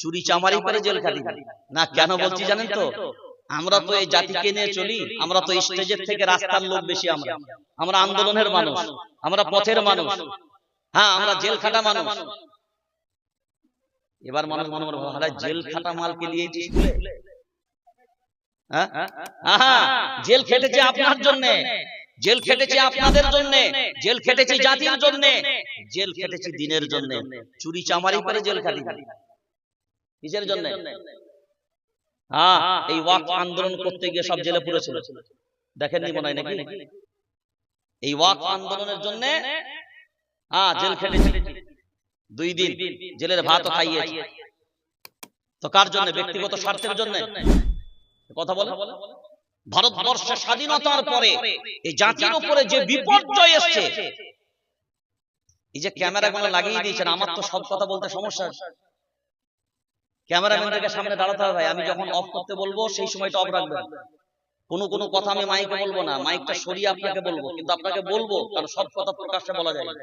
চুরি চামারি করে জেল খাটি না কেন বলছি জানেন তো? আমরা তো এই জাতিকে নিয়ে চলি আমরা তো স্টেজের থেকে রাস্তার লোক বেশি আমরা। আমরা। আন্দোলনের মানুষ। আমরা পথের মানুষ। হ্যাঁ আমরা জেল খাটা মানুষ। এবার মানুষ মনে মনে ভাবে, জেল খাটা মালকে দিয়েছি স্কুলে? হ্যাঁ? জেল খেটেছে আপনার জন্য। জেল খেটেছে আপনাদের জন্য। জেল খেটেছে জাতির জন্য। জেল খেটেছে দিনের জন্য। চুরি চামারি করে জেল খাটি কিসের জন্য? হ্যাঁ এই ওয়াক আন্দোলন করতে গিয়ে সব জেলে পুরেছিল দেখেননি মনে হয় নাকি? এই ওয়াক আন্দোলনের জন্য হ্যাঁ জেল খেটেছে। দুই দিন জেলের ভাতও খাইয়েছে। তো কার জন্য? ব্যক্তিগত স্বার্থের জন্য। কথা বলে। ভারতবর্ষের স্বাধীনতার পরে এই জাতির উপরে যে বিপর্যয় এসছে এই যে ক্যামেরা গুলো লাগিয়ে দিয়েছেন আমার তো সব কথা বলতে সমস্যা আছে। ক্যামেরাম্যানদেরকে সামনে দাঁড়াতে হবে ভাই আমি যখন অফ করতে বলব সেই সময়টা অফ রাখবেন। কোনো কোনো কথা আমি মাইকে বলব না মাইকটা সরিয়ে আপনাকে বলব কিন্তু আপনাকে বলব কারণ সব কথা প্রকাশ্যে বলা যায়। না।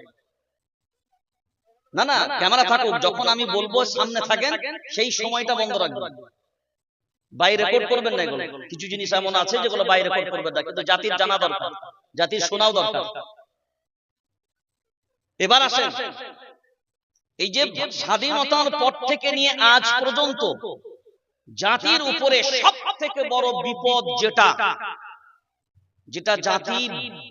না না ক্যামেরা থাকুক যখন আমি বলব সামনে থাকেন সেই সময়টা বন্ধ রাখবেন। বাইরে রেকর্ড করবেন না এগুলো। কিছু জিনিস এমন আছে যেগুলো বাইরে রেকর্ড করবেন না কিন্তু জাতির জানা দরকার। জাতির শোনাও দরকার। এবার আসেন। এই যে স্বাধীনতার পর থেকে নিয়ে আজ পর্যন্ত জাতির উপরে সব থেকে বড় বিপদ যেটা যেটা জাতি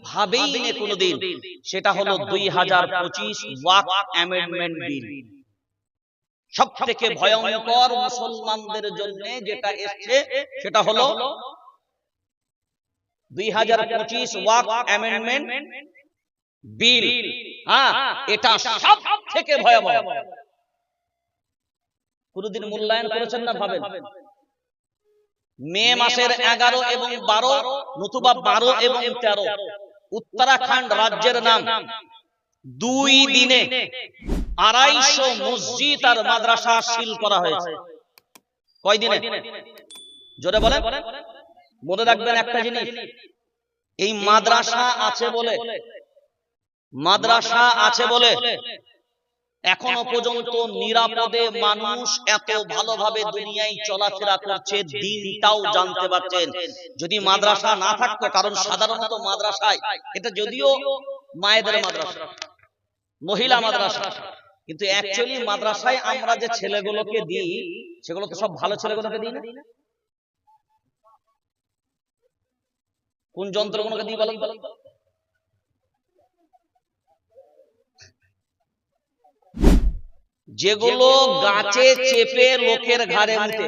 ভাবেই নে কোনোদিন সেটা হলো দুই হাজার পঁচিশ ওয়াক অ্যামেন্ডমেন্ট বিল। সব থেকে ভয়ঙ্কর মুসলমানদের জন্য যেটা এসছে সেটা হলো দুই হাজার পঁচিশ ওয়াক অ্যামেন্ডমেন্ট বিল। হ্যাঁ এটা সব থেকে ভয়াবহ। কোনদিন মূল্যায়ন করেছেন না ভাবেন? মে মাসের এগারো এবং বারো নতুবা বারো এবং তেরো। উত্তরাখণ্ড রাজ্যের নাম। দুই দিনে আড়াইশো মসজিদ আর মাদ্রাসা সিল করা হয়েছে। কয় দিনে? জোরে বলেন। মনে রাখবেন একটা জিনিস। এই মাদ্রাসা আছে বলে মাদ্রাসা আছে বলে এখনও পর্যন্ত নিরাপদে মানুষ এত ভালোভাবে দুনিয়ায় চলাফেরা করছে দিনটাও জানতে পারছেন। যদি মাদ্রাসা না থাকতো কারণ সাধারণত মাদ্রাসায় এটা যদিও মায়েদের মাদ্রাসা মহিলা মাদ্রাসা। কিন্তু অ্যাকচুয়ালি মাদ্রাসায় আমরা যে ছেলেগুলোকে দিই সেগুলো তো সব ভালো ছেলেগুলোকে দিই না? কোন যন্ত্রগুলোকে দিই বলেন বলেন যেগুলো গাছে চেপে লোকের ঘাড়ে উঠে।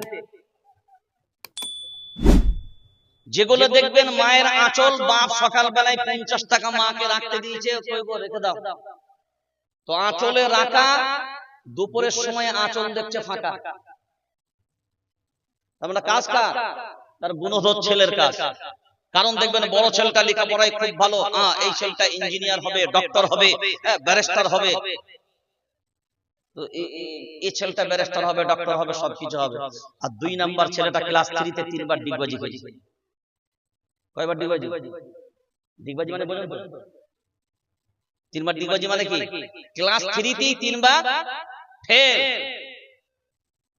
যেগুলো দেখবেন মায়ের আঁচল বাপ সকালবেলায় পঞ্চাশ টাকা মাকে রাখতে দিয়েছে রেখে দাও। তো আঁচলে রাখা দুপুরের সময় আঁচল দেখছে ফাঁকা। তার মানে কাজ কার তার গুণধর ছেলের কাজ। কারণ দেখবেন বড় ছেলেটা লেখাপড়ায় খুব ভালো। হ্যাঁ এই ছেলেটা ইঞ্জিনিয়ার হবে ডক্টর হবে ব্যারিস্টার হবে। তো এ- এ- এই ছেলেটা ব্যারিস্টার হবে ডক্টর হবে সবকিছু হবে। আর দুই নাম্বার ছেলেটা ক্লাস থ্রিতে তিনবার ডিগবাজি হয়েছে কয়বার ডিগবাজি ডিগবাজি মানে বলুন তিনবার ডিগবাজি মানে কি? ক্লাস থ্রিতেই তিনবার ফেল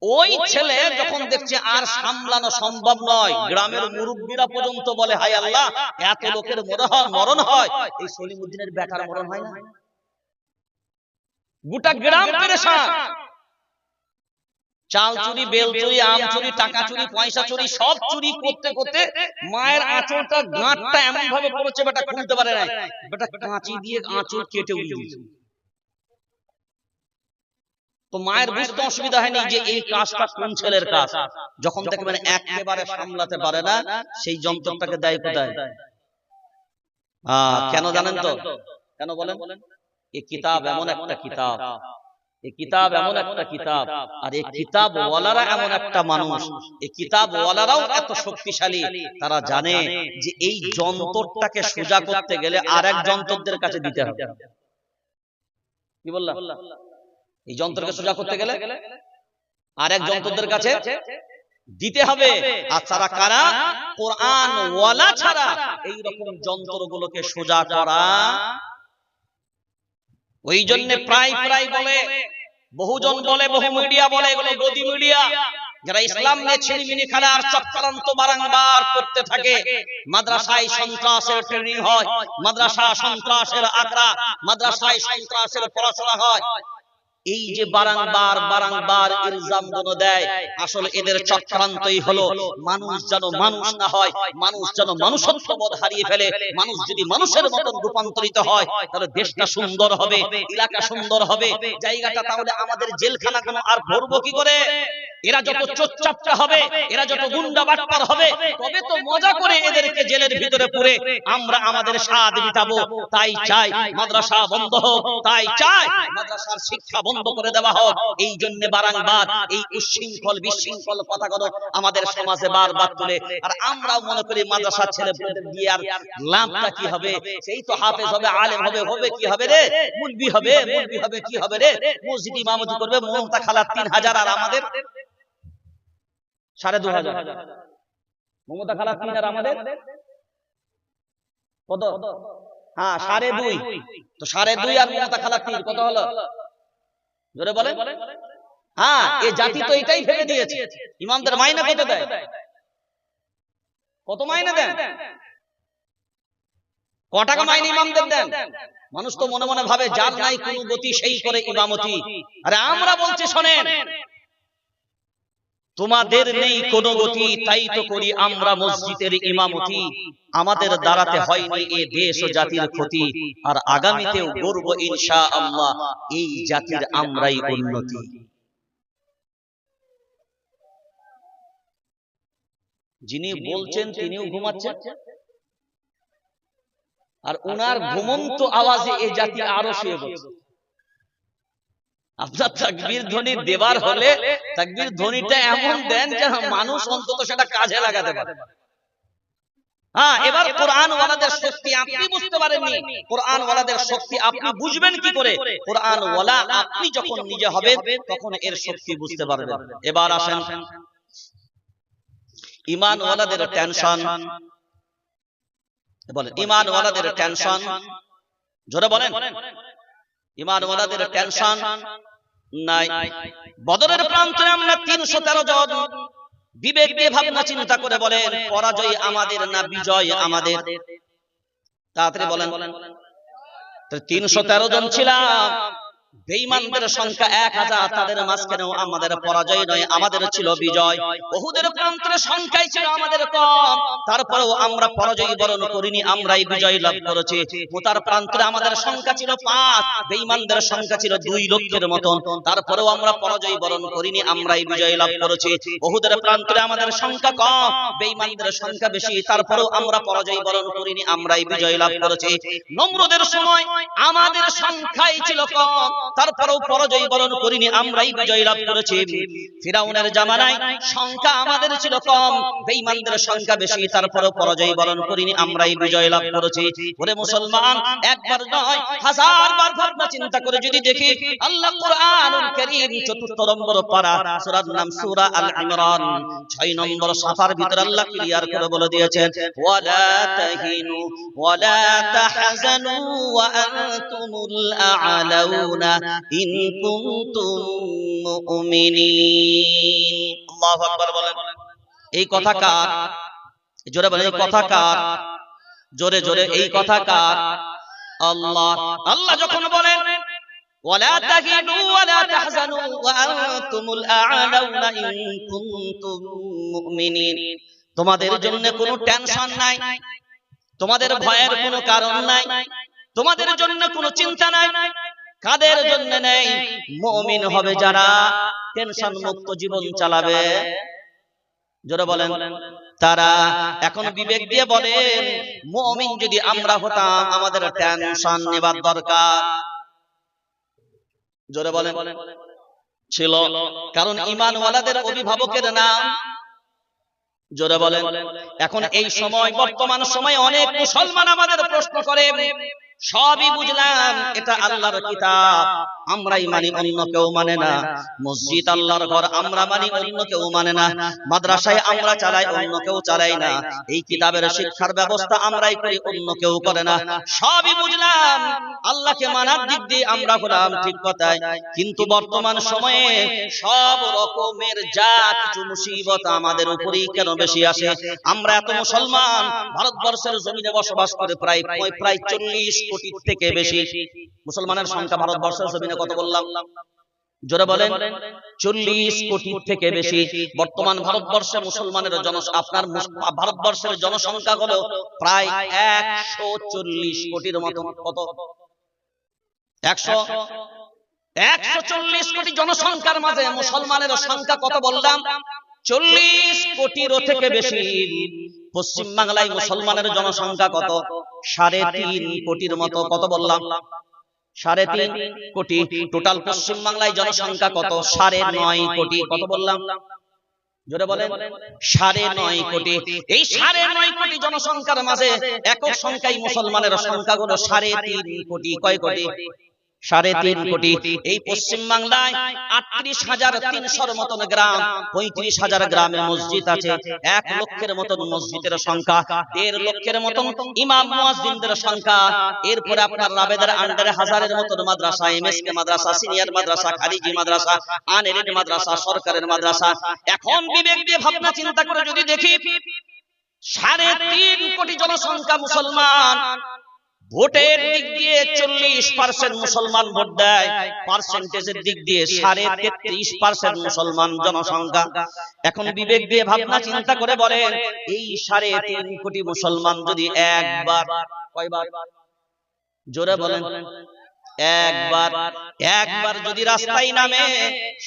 ওই ছেলে যখন দেখছে আর সামলানো সম্ভব নয় গ্রামের মুরব্বীরা পর্যন্ত বলে হাই আল্লাহ এত লোকের মরণ হয় মরণ হয়। এই সলিমুদ্দিনের বেটার মরণ হয় না। গোটা গ্রাম পেরেশান। চাল চুরি বেল চুরি আম চুরি টাকা চুরি পয়সা চুরি সব চুরি করতে করতে মায়ের আঁচলটা গাঁটটা এমন ভাবে পড়েছে বেটা খুলতে পারে না বেটা কাঁচি দিয়ে আঁচল কেটে দিয়েছে তো মায়ের বুঝতে অসুবিধা হয়নি যে এই কাজটা কোন ছেলের কাজ। যখন মানে একেবারে সামলাতে পারে না সেই যন্ত্রটাকে দেয় কোথায়? আহ, কেন জানেন তো? কেন বলেন? এই কিতাব এমন একটা কিতাব। এই কিতাব এমন একটা কিতাব। আর এই কিতাব ওয়ালারা এমন একটা মানুষ। এই কিতাব ওয়ালারাও এত শক্তিশালী। তারা জানে যে এই যন্ত্রটাকে সোজা করতে গেলে আর এক যন্ত্রদের কাছে দিতে হবে। কি বললাম এই যন্ত্রকে সোজা করতে গেলে আর এক যন্ত্রদের কাছে দিতে হবে। আর তারা কারা? কোরআন ওয়ালা ছাড়া। এই রকম যন্ত্রগুলোকে সোজা করা ওই জন্য প্রায় প্রায় বলে বহুজন বলে বহু মিডিয়া বলে এগুলো গদি মিডিয়া যারা ইসলাম নিয়ে ছিনিমিনি খেলা আর চক্রান্ত বারংবার করতে থাকে মাদ্রাসায় সন্ত্রাসের ট্রেনিং হয় মাদ্রাসা সন্ত্রাসের আগ্রা মাদ্রাসায় সন্ত্রাসের পড়াশোনা হয়। এই যে বারংবার বারংবার ইলজামগুলো দেয় আসলে এদের চক্রান্তই হলো মানুষ যেন মানুষ না হয় মানুষ যেন মানুষত্ব বোধ হারিয়ে ফেলে মানুষ যদি মানুষের মতন রূপান্তরিত হয় তাহলে দেশটা সুন্দর হবে এলাকা সুন্দর হবে জায়গাটা তাহলে আমাদের জেলখানা কোনো আর ভরবো কি করে? এরা যত চোচ্চাপটা হবে এরা যত গুন্ডা বাটপার হবে তবে তো মজা করে এদেরকে জেলের ভিতরে পুরে আমরা আমাদের স্বাদ মিটাবো তাই চাই মাদ্রাসা বন্ধ হোক তাই চাই মাদ্রাসার শিক্ষা বন্ধ করে দেওয়া হোক। এই জন্য বারংবার এই উচ্ছৃঙ্খল, বিশৃঙ্খল কথাগুলো আমাদের সমাজে বারবার তুলে। আর আমরাও মনে করি মাদ্রাসার ছেলে দিয়ে আর লাভটা কি হবে? সেই তো হাফেজ হবে, আলেম হবে হবে কি হবে রে? মুলবি হবে মুলবি হবে, কি হবে রে? মসজিদ ইমামতি করবে, মমতা খালা তিন হাজার আর আমাদের সাড়ে দু হাজার। মমতা খালা তিন আর আমাদের? কত? হ্যাঁ সাড়ে দুই। তো সাড়ে দুই আর মমতা খালা তিন, কত হলো? জোরে বলে হ্যাঁ এই জাতি তো এটাই ভেবে দিয়েছে। ইমামদের মাইনে কত দেয়? কত মাইনে দেন? ক টাকা মাইনে ইমামদের দেন? মানুষ তো মনে মনে ভাবে যার নাই কোনো গতি সেই করে ইমামতি। আরে আমরা বলছি শোনেন। তোমাদের নেই কোনো গতি তাই তো করি আমরা মসজিদের ইমামতি। আমাদের দাঁড়াতে হয়নি এ দেশ ও জাতির ক্ষতি। আর আগামীতেও গর্ব ইনশা আল্লাহ এই জাতির আমরাই উন্নতি। যিনি বলছেন তিনিও ঘুমাচ্ছেন। আর ওনার ঘুমন্ত আওয়াজে এই জাতি আরও শুয়ে বলছে আপনার তাকবীর ধ্বনি দেবার হলে তাকবীর ধ্বনিটা এমন দেন যে মানুষ অন্তত সেটা কাজে লাগাতে পারে। হ্যাঁ এবার কোরআন ওয়ালাদের শক্তি আপনি বুঝতে পারেননি। কোরআন ওয়ালাদের শক্তি আপনি বুঝবেন কি করে? কোরআন ওয়ালা আপনি যখন নিজে হবেন তখন এর শক্তি বুঝতে পারবেন। এবার আসেন ইমান ওয়ালাদের টেনশন বলেন ইমান ওয়ালাদের টেনশন জোরে বলেন। ইমান ওয়ালাদের টেনশন নাই। বদরের প্রান্তে আমরা তিনশো তেরো জন বিবেক দিয়ে ভাবনা চিন্তা করে বলেন পরাজয় আমাদের না বিজয় আমাদের? তাড়াতাড়ি বলেন। তিনশো তেরো জন ছিলাম। বেঈমানদের সংখ্যা এক হাজার তাদের মাঝখানেও আমাদের পরাজয় নয় আমাদের ছিল বিজয়। বহুদের প্রান্তের সংখ্যাই ছিল আমাদের কম। তারপরেও আমরা পরাজয় বরণ করিনি আমরাই বিজয় লাভ করেছি। মোতার প্রান্তে আমাদের সংখ্যা ছিল পাঁচ বেঈমানদের সংখ্যা ছিল দুই লক্ষের মতন। তারপরেও আমরা পরাজয় বরণ করিনি আমরাই বিজয় লাভ করেছি। বহুদের প্রান্তে আমাদের সংখ্যা কম বেঈমানদের সংখ্যা বেশি তারপরেও আমরা পরাজয় বরণ করিনি আমরাই বিজয় লাভ করেছি। নম্রদের সময় আমাদের সংখ্যাই ছিল কম তারপরেও পরাজয় বরণ করিনি, আমরাই বিজয় লাভ করেছি। ফিরাউনের জামানায় সংখ্যা আমাদের ছিল কম, বেঈমানদের সংখ্যা বেশি তারপরেও পরাজয় বরণ করিনি, আমরাই বিজয় লাভ করেছি। ওরে মুসলমান, একবার নয়, হাজার বার ভাবনা চিন্তা করে যদি দেখি, আল্লাহ কোরআনুল কারীম চতুর্থ নম্বর পারা, সূরার নাম সূরা আল ইমরান। 6 নম্বর সাফার ভিতর আল্লাহ ক্লিয়ার করে বলে দিয়েছেন, ওয়ালা তাহিনু, ওয়ালা তাহজানু, ওয়া আনতুমুল আ'লাউনা ইন কুনতুম মুমিনিন আল্লাহু আকবার বলেন এই কথা কার জোরে বলেন এই কথা কার জোরে জোরে এই কথা কার আল্লাহ আল্লাহ যখন বলেন ولا تهنوا ولا تحزنوا وأنتم الأعلون إن كنتم مؤمنين তোমাদের জন্য কোনো টেনশন নাই তোমাদের ভয়ের কোনো কারণ নাই তোমাদের জন্য কোনো চিন্তা নাই কাদের জন্য নেই? মুমিন হবে যারা টেনশন মুক্ত জীবন চালাবে। জোরে বলেন তারা এখন বিবেক দিয়ে বলেন মুমিন যদি আমরা হতাম আমাদের টেনশন নেবার দরকার। জোরে বলেন ছিল কারণ ইমানওয়ালাদের অভিভাবকের নাম। জোরে বলেন এখন এই সময় বর্তমান সময় অনেক মুসলমান আমাদের প্রশ্ন করে সবই বুঝলাম এটা আল্লাহর কিতাব। আমরাই মানি অন্য কেউ মানে না। মসজিদ আল্লাহর ঘর আমরা মানি অন্য কেউ মানে না। মাদ্রাসায় আমরা চালাই অন্য কেউ চালাই না। এই কিতাবের শিক্ষার ব্যবস্থা আমরাই করি অন্য কেউ করে না। সবই বুঝলাম আল্লাহকে মানার দিক দিয়ে আমরা হলাম ঠিক কথায়। কিন্তু বর্তমান সময়ে সব রকমের যা কিছু মুসিবত আমাদের উপরেই কেন বেশি আসে? আমরা এত মুসলমান ভারতবর্ষের জমিনে বসবাস করে প্রায় প্রায় চল্লিশ কোটি থেকে বেশি মুসলমানের সংখ্যা ভারতবর্ষের জমিনে কত বললাম? জোরে বলেন চল্লিশ কোটি থেকে বেশি বর্তমান ভারতবর্ষে মুসলমানের জন আপনার ভারতবর্ষের জনসংখ্যা হলো প্রায় একশো চল্লিশ কোটির মতো কত? একশো একশো চল্লিশ কোটি জনসংখ্যার মাঝে মুসলমানের সংখ্যা কত বললাম? চল্লিশ কোটিরও থেকে বেশি পশ্চিম বাংলায় মুসলমানের জনসংখ্যা কত? সাড়ে তিন কোটির মতো। কত বললাম? সাড়ে তিন কোটি। টোটাল পশ্চিম বাংলায় জনসংখ্যা কত? সাড়ে নয় কোটি। কত বললাম? জোরে বলেন। সাড়ে নয় কোটি। এই সাড়ে নয় কোটি জনসংখ্যার মাঝে একক সংখ্যায় মুসলমানের সংখ্যা হলো সাড়ে তিন কোটি। কয় কোটি? সাড়ে তিন কোটি। এই পশ্চিম বাংলায় আটত্রিশ হাজার তিনশোর মতন গ্রাম পঁয়ত্রিশ হাজার গ্রামে মসজিদ আছে। এক লক্ষের মতন মসজিদের সংখ্যা দেড় লক্ষের মতন ইমাম মুয়াজ্জিনদের সংখ্যা। এরপরে আপনার রাবেদার আন্ডারে হাজারের মতন মাদ্রাসা এমএসকে মাদ্রাসা সিনিয়র মাদ্রাসা খারিজি মাদ্রাসা আনএরিড মাদ্রাসা সরকারের মাদ্রাসা। এখন বিবেক দিয়ে ভাবনা চিন্তা করে যদি দেখি সাড়ে তিন কোটি জনসংখ্যা মুসলমান। ভোটের দিক দিয়ে চল্লিশ পার্সেন্ট মুসলমান ভোট দেয়, পার্সেন্টেজের দিক দিয়ে সাড়ে তেত্রিশ পার্সেন্ট মুসলমান জনসংখ্যা। এখন বিবেক দিয়ে ভাবনা চিন্তা করে বলেন, এই সাড়ে তিন কোটি মুসলমান যদি একবার, কয়বার? জোরে বলেন। একবার একবার যদি রাস্তায় নামে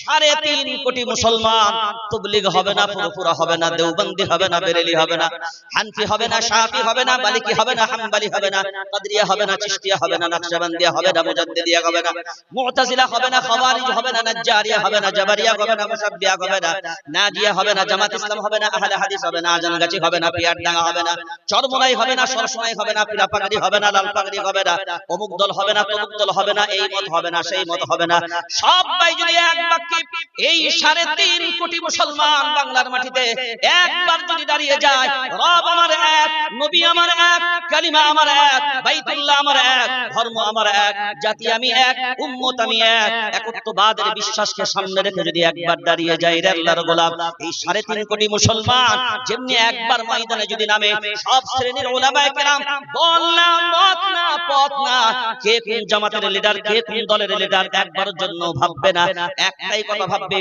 সাড়ে তিন কোটি মুসলমান তবলিগ হবে না পুরোপুরা হবে না দেওবন্দি হবে না বেরেলি হবে না হানফি হবে না শাফি হবে না মালিকি হবে না হাম্বালি হবে না কাদরিয়া হবে না চিশতিয়া হবে না নকশবন্দিয়া হবে না মুজাদ্দিদিয়া হবে না মুতাজিলা হবে না খাওয়ারিজ হবে না নাজ্জারিয়া হবে না জাবারিয়া হবে না মুসাব্বিয়া হবে না নাজিয়া হবে না জামাত ইসলাম হবে না আহলে হাদিস হবে না আজানগাছি হবে না পিয়ারডাঙ্গা হবে না চরমনাই হবে না সরসনাই হবে না পিরা পাগড়ি হবে না লাল পাগড়ি হবে না অমুক দল হবে না তমুক দল হবে না, এই মত হবে না, সেই মত হবে না। সবাই যদি এক এই সাড়ে তিন কোটি মুসলমান বাংলার মাটিতে একবার যদি দাঁড়িয়ে যায়, রব আমার এক, নবী আমার এক, কালিমা আমার এক, বাইতুল্লাহ আমার এক, ধর্ম আমার এক, জাতি আমি এক, উম্মত আমি এক, একত্ববাদের বিশ্বাসকে সামনে রেখে যদি একবার দাঁড়িয়ে যায় রে আল্লাহর গোলাম এই সাড়ে তিন কোটি মুসলমান যেমনি একবার ময়দানে যদি নামে, সব শ্রেণির ওলামায়ে কেরাম দল না, মত না, পথ না, কে কোন জামাতের লিডার কে কোন দলের লিডার একবারের জন্য ভাববে না? একটাই কথা ভাববে,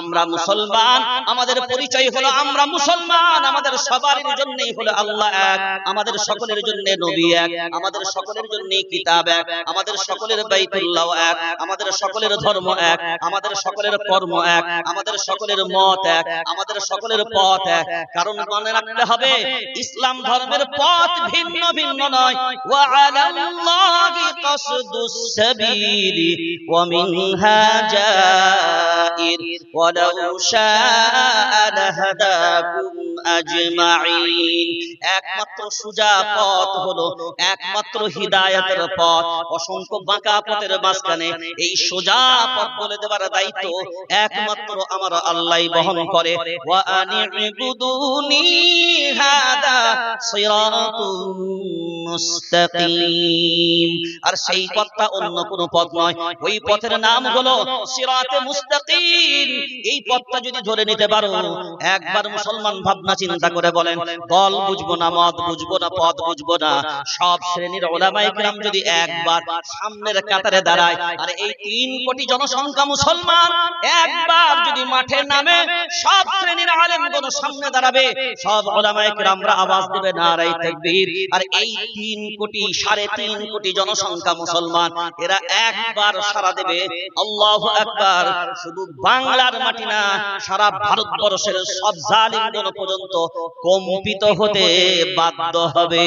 আমরা মুসলমান, আমাদের পরিচয় হলো আমরা মুসলমান, আমাদের সবার জন্যই হলো আল্লাহ এক, আমাদের সকলের জন্য নবী এক, আমাদের সকলের জন্য কিতাব এক, আমাদের সকলের বাইতুল্লাহ এক, আমাদের সকলের ধর্ম এক, আমাদের সকলের কর্ম এক, আমাদের সকলের মত এক, আমাদের সকলের পথ এক। কারণ মনে রাখতে হবে, ইসলাম ধর্মের পথ ভিন্ন ভিন্ন নয়। ওয়া আলাল্লাহি কাসদুস ওয়া মিনহা জাইর ওয়ালাউ শাআ লাহাদাকুম আজমাইন একমাত্র সুজা পথ হলো একমাত্র হিদায়াতের পথ। অসংখ্য বাঁকা পথের মাঝখানে এই সোজা পথ বলে দেওয়ার দায়িত্ব একমাত্র আমার আল্লাহ বহন করে। ওয়া আনিবুদুনি হাদা সিরাতুম মুস্তাকিম। আর সেই পথটা অন্য কোনো পথ নয়। ওই পথের নাম হলো সিরাতে মুস্তাকিম। এই পথটা যদি ধরে নিতে পারো একবার মুসলমান ভাবনা চিন্তা করে বলেন দল বুঝব না মত বুঝব না পথ বুঝব না। সব শ্রেণির ওলামায়ে কিরাম যদি একবার সামনের কাতারে দাঁড়ায় আর এই তিন কোটি জনসংখ্যা মুসলমান একবার যদি মাঠে নামে সব শ্রেণির আলেমগণ সামনে দাঁড়াবে। সব ওলামায়ে কিরামরা আওয়াজ দেবে নারাই তাকবীর। আর এই তিন কোটি, সাড়ে তিন কোটি জনসংখ্যা মুসলমান। এরা একবার সারা দেবে। আল্লাহু আকবার। শুধু বাংলার মাটি না, সারা ভারতবর্ষের সব জালিমগণ পর্যন্ত কম্পিত হতে বাধ্য হবে।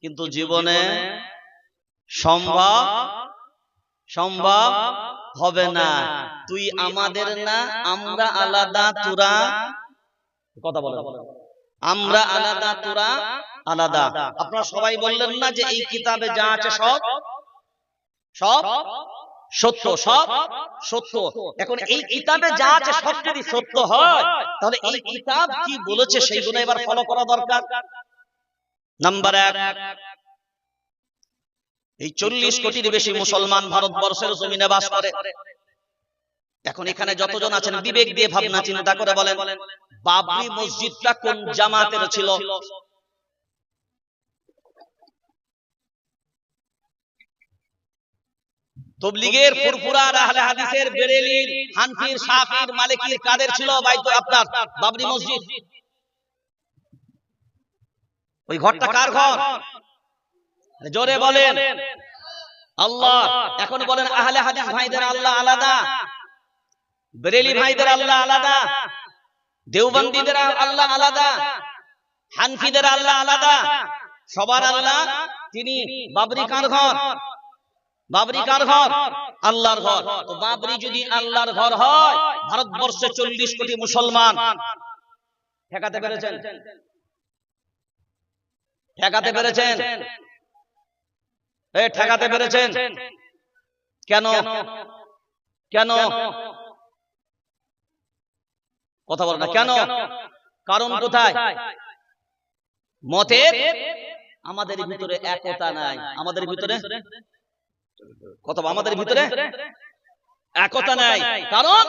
কিন্তু জীবনে সম্ভব সম্ভব হবে না। তুই আমাদের না, আমরা আলাদা, তোরা কথা বলো আমরা আলাদা, তোরা আলাদা। আপনারা সবাই বললেন না যে এই কিতাবে যা আছে সব? সব? সত্য সব? সত্য। এখন এই কিতাবে যা আছে সব যদি সত্য হয়, তাহলে এই কিতাব কি বলেছে সেইগুলো এবার ফলো করা দরকার। নাম্বার এক। এই চল্লিশ কোটির বেশি মুসলমান ভারতবর্ষের জমিনে বাস করে। এখন এখানে যতজন আছেন বিবেক দিয়ে ভাবনা চিন্তা করে বলেন বাবরি মসজিদটা কোন জামাতের ছিল? তবলিগের ফুরফুরার আহলে হাদিসের বেরেলির হানফির শাফির মালিকির কাদের ছিল বাইত আপনার বাবরি মসজিদ। ওই ঘরটা কার ঘর? জোরে বলেন। আল্লাহ এখন বলেন আহলে হাদিস ভাইদের আল্লাহ আলাদা। বেরেলি ভাইদের আল্লাহ আলাদা, দেওবন্দীদের আল্লাহ আলাদা, হানফিদের আল্লাহ আলাদা। সবার আল্লাহ তিনি বাবরি কার ঘর? বাবরি কার ঘর? আল্লাহর ঘর। তো বাবরি যদি আল্লাহর ঘর হয়, ভারতবর্ষে চল্লিশ কোটি মুসলমান। ঠেকাতে পেরেছেন? ঠেকাতে পেরেছেন? ঠেকাতে পেরেছেন? কেন? কেন? কথা বল না। কেন? কারণ কোথায়? মতের আমাদের ভিতরে একতা নাই। আমাদের ভিতরে? কথা বল, আমাদের ভিতরে? একতা নাই। কারণ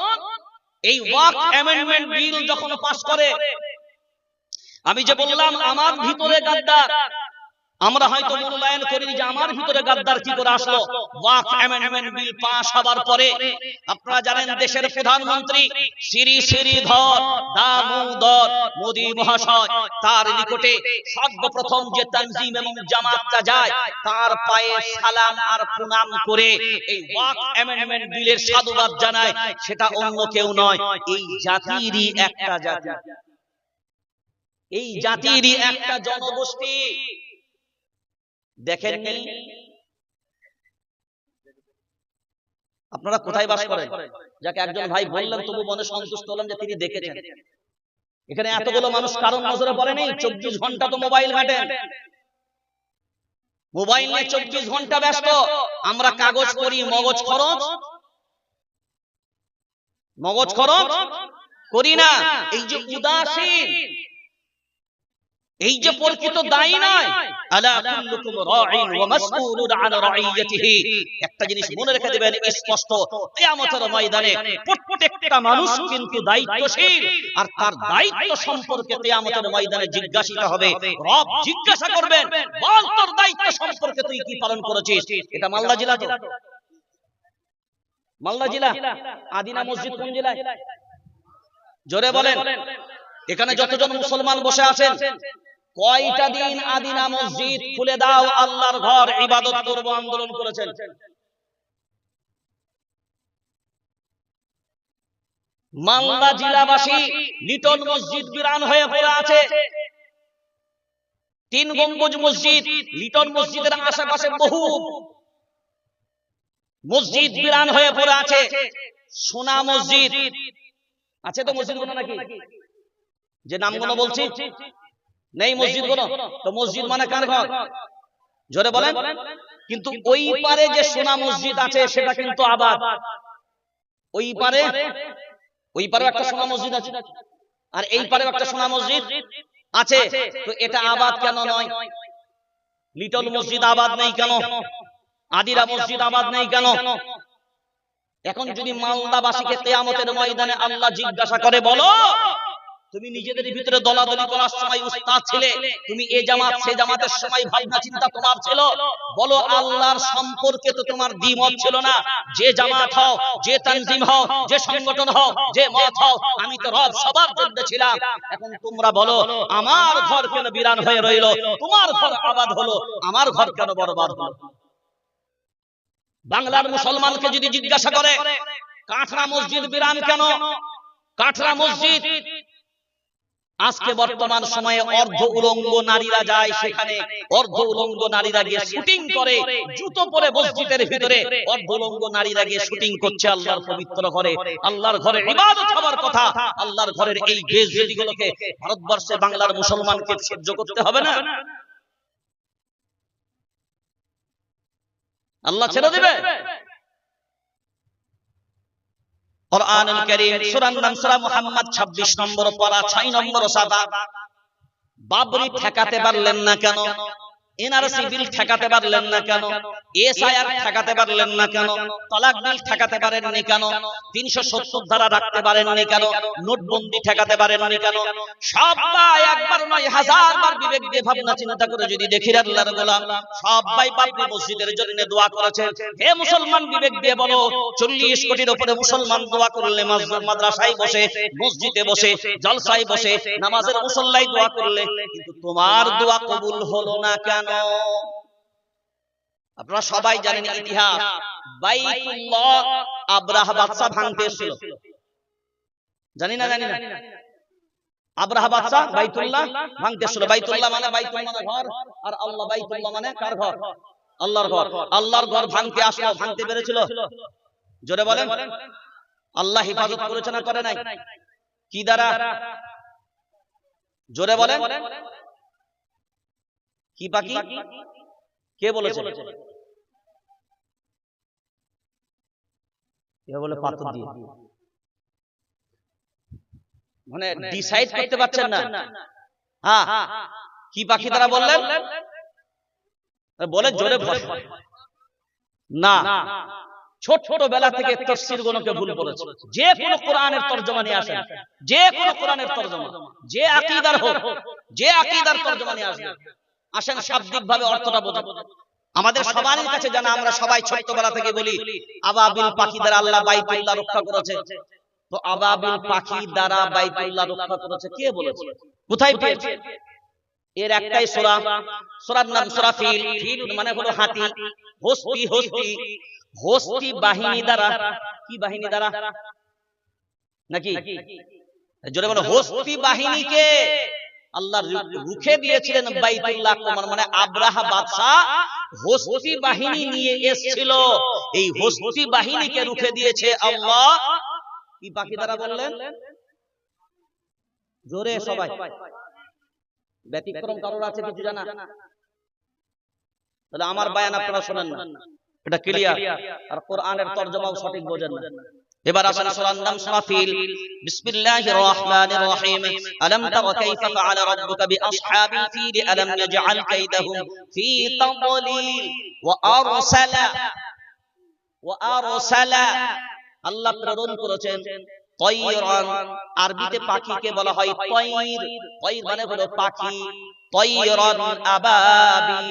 এই ওয়াক অ্যামেন্ডমেন্ট বিল যখন পাস করে আমি যে বললাম আমার ভিতরে গাদ্দার। আমরা হয়তো মূল্যায়ন করি যে আমার ভিতরে গাদ্দার কি করে আসলো। ওয়াক অ্যামেন্ডমেন্ট বিল পাস পরে আপনারা জানেন দেশের প্রধানমন্ত্রী শ্রী দামোদর মোদী মহাশয়, তার নিকটে সর্বপ্রথম যে তানজিম এবং জামাতটা যায়, তার পায়ে সালাম আর প্রণাম করে এই ওয়াক অ্যামেন্ডমেন্ট বিলের সাধুবাদ জানায়, সেটা অন্য কেউ নয়, এই জাতিরই একটা জাতি। এই জাতিরই একটা জনগোষ্ঠী। দেখেননি? আপনারা কোথায় বাস করেন? যাকে একজন ভাই বললেন তবু মনে সন্তুষ্ট হলাম যে তিনি দেখেছেন। এখানে এতগুলো মানুষ কারণ নজরে পড়ে নেই চব্বিশ ঘণ্টা তো মোবাইল ঘাটেন। মোবাইল নিয়ে চব্বিশ ঘণ্টা ব্যস্ত। আমরা কাগজ করি মগজ খরচ। মগজ খরচ? করি না। এই যে উদাসীন। এই যে প্রকৃত দায়ী নয় আলা কুল্লুকুম রাঈন ওয়া মাসউলুন আন রাঈয়াতিহি। একটা জিনিস মনে রেখে দিবেন স্পষ্ট। কিয়ামতের ময়দানে প্রত্যেকটা মানুষ কিন্তু দায়িত্বশীল। আর তার দায়িত্ব সম্পর্কে কিয়ামতের ময়দানে জিজ্ঞাসিত হবে। রব জিজ্ঞাসা করবেন বল তোর দায়িত্ব সম্পর্কে তুই কি পালন করেছিস? এটা মালদা জেলা তো। মালদা জেলা। আদিনা মসজিদ কোন জেলায়? জোরে বলেন। এখানে যতজন মুসলমান বসে আছেন কয়টা দিন আদিনা মসজিদ খুলে দাও আল্লাহর ঘর ইবাদত করব আন্দোলন করেছেন। মালদা জেলাবাসী লিটন মসজিদ বিরান হয়ে পড়ে আছে। তিন গম্বুজ মসজিদ লিটন মসজিদের আশেপাশে বহু। মসজিদ বিরান হয়ে পড়ে আছে। সোনা মসজিদ। আছে তো মসজিদ নাকি? যে নামগুলো বলছি? নেই মসজিদগুলো তো মসজিদ মানে কার ঘর? জোরে বলেন। কিন্তু ওই পারে যে সোনা মসজিদ আছে সেটা কিন্তু আবাদ। ওই পারে ওই পারে একটা সোনা মসজিদ আছে। আর এই পারে একটা সোনা মসজিদ আছে। তো এটা আবাদ কেন নয়? লিটল মসজিদ আবাদ নেই কেন? আদিরা মসজিদ আবাদ নেই কেন? এখন যদি মালদাবাসীকে তেয়ামতের ময়দানে আল্লাহ জিজ্ঞাসা করে বলো তুমি নিজেদের ভিতরে দলাদলি করার সময় উস্তাদ ছিলে, তুমি এ জামাত, সে জামাতের সময় ভাবনা চিন্তা তোমার ছিল। বলো, আল্লাহর সম্পর্কে তো তোমার দ্বিমত ছিল না। যে জামাত হও, যে তানজিম হও, যে সংগঠন হও, যে মত হও, আমি তো রব সবার জন্য ছিলাম। এখন তোমরা বলো, আমার ঘর কেন বিরান হয়ে রইল? তোমার ঘর আবাদ হলো, আমার ঘর কেন বরবাদ হলো? বাংলার মুসলমানকে যদি জিজ্ঞাসা করে কাঠরা মসজিদ বিরান কেন? কাঠরা মসজিদ আজকে বর্তমান সময়ে অর্ধ উলঙ্গ নারীরা যায় সেখানে। অর্ধ উলঙ্গ নারীরা গিয়ে শুটিং করে জুতো পরে মসজিদের ভিতরে অর্ধ উলঙ্গ নারীরা গিয়ে শুটিং করছে আল্লাহর পবিত্র ঘরে। আল্লাহর ঘরে। ইবাদত হওয়ার কথা আল্লাহর ঘরের এই বেজগুলোকে ভারতবর্ষে বাংলার মুসলমানকে সহ্য করতে হবে না? আল্লাহ ছেড়ে দেবে? কোরআনুল কারীম সূরার নাম সূরা মুহাম্মদ 26 নম্বর পারা 6 নম্বর সাদা। বাবরি ঠেকাতে পারলেন না কেন? এনআরসি বিল ঠেকাতে পারলেন না কেন? এসআইআর ঠেকাতে পারলেন না কেন? তালাক বিল ঠেকাতে পারেননি কেন? 370 ধারা রাখতে পারেননি কেন? নোটবন্দি ঠেকাতে পারেননি কেন? সবাই একবার নয় হাজার বার বিবেক দিয়ে ভাবনা চিন্তা করে যদি দেখি আল্লাহর গোলাম সবাই বাবরি মসজিদের জন্য দোয়া করেছে হে মুসলমান বিবেক দিয়ে বলো 40 কোটির উপরে মুসলমান দোয়া করলে মাদ্রাসায় বসে মসজিদে বসে জলসায় বসে নামাজের মুসল্লাই দোয়া করলে কিন্তু তোমার দোয়া কবুল হলো না কেন আপনারা সবাই জানেন ইতিহাস। বাইতুল্লাহ আব্রাহা বাদশা ভাঙতে এসেছিল। জানি না জানি না। আব্রাহা বাদশা বাইতুল্লাহ ভাঙতে এসেছিল। বাইতুল্লাহ মানে বাইতুল মানে ঘর, আর আল্লাহ বাইতুল্লাহ মানে কার ঘর? আল্লাহর ঘর। আল্লাহর ঘর ভাঙতে আসলো, ভাঙতে পেরেছিল। জোরে বলেন। আল্লাহ হেফাজত করেছে না করে নাই? কি দ্বারা? জোরে বলেন। কি পাখি কে বলেছে? বলে পাথর দিয়ে? মানে ডিসাইড করতে পারছেন না? হ্যাঁ। কি পাখি তারা বললেন? বলে জোরে না। ছোট ছোট বেলা থেকে তফসির গুলোকে ভুল করেছে। যে কোনো কোরআনের তর্জমা নিয়ে আসেন যে কোনো কোরআনের তর্জমা যে আকীদার হোক যে আকীদার তর্জমা নিয়ে আসেন আসেন শাব্দিক ভাবে অর্থটা বোঝা আমাদের সবারই কাছে জানা আমরা সবাই ছোট্টবেলা থেকে বলি আবাবিল পাখি দ্বারা আল্লাহ বাইতুল্লাহ রক্ষা করেছে। তো আবাবিল পাখি দ্বারা বাইতুল্লাহ রক্ষা করেছে। কে বলেছে? কোথায় পেয়েছে? এর একটাই সূরা। সূরার নাম সূরা ফিল। ফিল মানে হলো হাতি। হস্তি হস্তি হস্তি। বাহিনী দ্বারা। কি বাহিনী দ্বারা? নাকি? জোরে বলো হস্তি বাহিনীকে আল্লাহ রুখে দিয়েছিলেন বাইতুল্লাহ আক্রমণ মানে আব্রাহা বাদশা হস্তি বাহিনী নিয়ে এসেছিল। এই হস্তি বাহিনীকে রুখে দিয়েছে আল্লাহ। কি পাখি দ্বারা বললেন? জোরে সবাই। ব্যতিক্রম কারোর আছে কিছু জানা? তাহলে আমার বায়ান আপনারা শোনেন না। এটা ক্লিয়ার আর কোরআনের তরজমাও সঠিক বোঝেন না। এবার আসেন সূরার নাম সূরা বিসমিল্লাহির রহমানির রহিম। আলাম তারা কাইফা ফাআলা রাব্বুকা বিআসহাবিল ফিল। আলাম ইয়াজআল কাইদাহুম ফি তাদলিল ওয়া আরসালা। ওয়া আরসালা। আল্লাহ প্রেরণ করেছেন তয়রান আরবিতে পাখিকে বলা হয় তয়র তয়র মানে হলো পাখি। তয়রান আবাবিল।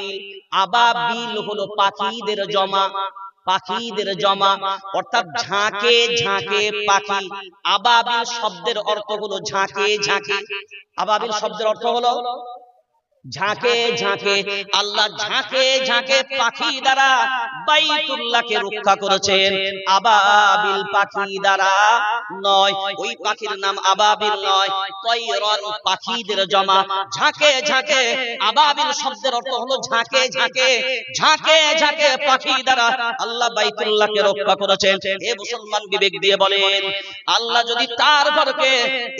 আবাবিল হলো পাখিদের জমা। পাখিদের জমা অর্থাৎ ঝাঁকে ঝাঁকে পাখি। আবাবিল শব্দের অর্থ হলো ঝাঁকে ঝাঁকে আবাবিল শব্দের অর্থ হলো ঝাঁকে ঝাঁকে, আল্লাহ ঝাঁকে ঝাঁকে পাখি দ্বারা বাইতুল্লাহকে রক্ষা করেছেন। আবাবিল পাখি দ্বারা নয়, ওই পাখির নাম আবাবিল নয় তয়রন পাখিদের জমা। ঝাঁকে ঝাঁকে, আবাবিল শব্দের অর্থ হলো ঝাঁকে ঝাঁকে ঝাঁকে ঝাঁকে পাখি দ্বারা আল্লাহ বাইতুল্লাহকে রক্ষা করেছেন। হে মুসলমান বিবেক দিয়ে বলেন, আল্লাহ যদি তার ঘরকে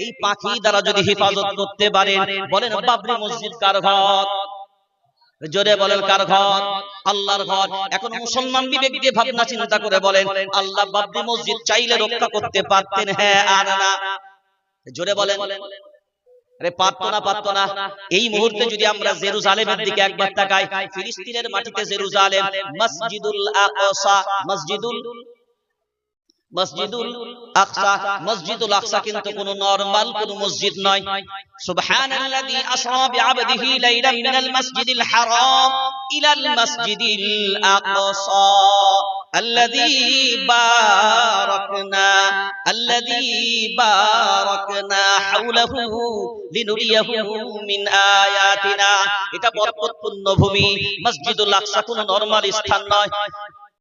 এই পাখি দ্বারা যদি হেফাজত করতে পারেন, বলেন বাবরি মসজিদ কার ঘর? জোরে বলেন কার ঘর? আল্লাহর ঘর। এখন মুসলমান বিবেক দিয়ে ভাবনা চিন্তা করে বলেন, আল্লাহ বাবরি মসজিদ চাইলে রক্ষা করতে পারতেন হ্যাঁ আর না। জোরে বলেন। এই মুহূর্তে যদি আমরা জেরুজালেমের দিকে একবার তাকাই, ফিলিস্তিনের মাটিতে জেরুজালেম, মসজিদুল মসজিদুল মসজিদুল আকসা মসজিদুল আকসা কিন্তু কোনো নরমাল কোনো মসজিদ নয় সুবহানাল্লাযী আসরা বিআবদিহি লাইলাম মিনাল মাসজিদিল হারাম ইলাল মাসজিদিল আকসা الذي باركنا الذي باركنا حوله لنريه من آياتنا এটা বরকতপূর্ণ ভূমি মসজিদুল আকসা কোনো নরমাল স্থান নয়